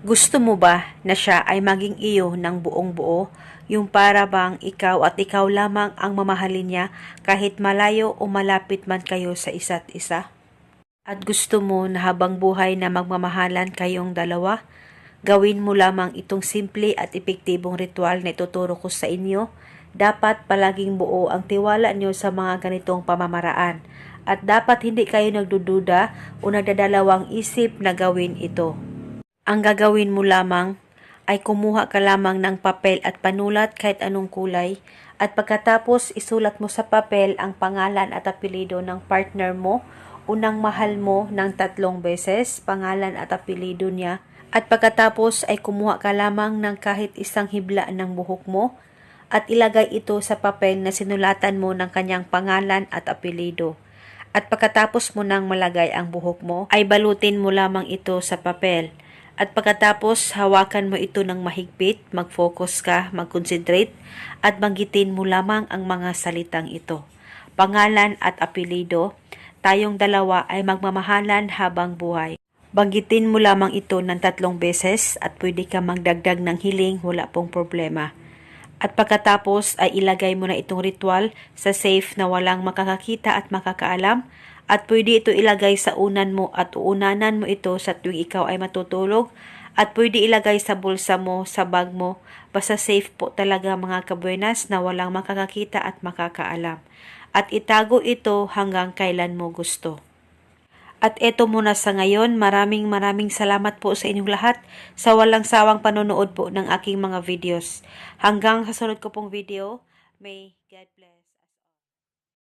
Gusto mo ba na siya ay maging iyo ng buong buo? Yung para bang ikaw at ikaw lamang ang mamahalin niya kahit malayo o malapit man kayo sa isa't isa? At gusto mo na habang buhay na magmamahalan kayong dalawa? Gawin mo lamang itong simple at epektibong ritual na ituturo ko sa inyo. Dapat palaging buo ang tiwala niyo sa mga ganitong pamamaraan. At dapat hindi kayo nagdududa o nagdadalawang isip na gawin ito. Ang gagawin mo lamang ay kumuha ka lamang ng papel at panulat kahit anong kulay at pagkatapos isulat mo sa papel ang pangalan at apelido ng partner mo, unang mahal mo ng tatlong beses, pangalan at apelido niya at pagkatapos ay kumuha ka lamang ng kahit isang hibla ng buhok mo at ilagay ito sa papel na sinulatan mo ng kanyang pangalan at apelido. At pagkatapos mo nang malagay ang buhok mo, ay balutin mo lamang ito sa papel. At pagkatapos, hawakan mo ito ng mahigpit, mag-focus ka, mag-concentrate, at banggitin mo lamang ang mga salitang ito. Pangalan at apelido, tayong dalawa ay magmamahalan habang buhay. Banggitin mo lamang ito ng tatlong beses at pwede ka magdagdag ng hiling, wala pong problema. At pagkatapos ay ilagay mo na itong ritual sa safe na walang makakakita at makakaalam at pwede ito ilagay sa unan mo at uunanan mo ito sa tuwing ikaw ay matutulog at pwede ilagay sa bulsa mo, sa bag mo, basta safe po talaga mga kabuenas na walang makakakita at makakaalam. At itago ito hanggang kailan mo gusto. At eto muna sa ngayon, maraming maraming salamat po sa inyong lahat sa walang sawang panonood po ng aking mga videos. Hanggang sa sunod ko pong video, may God bless.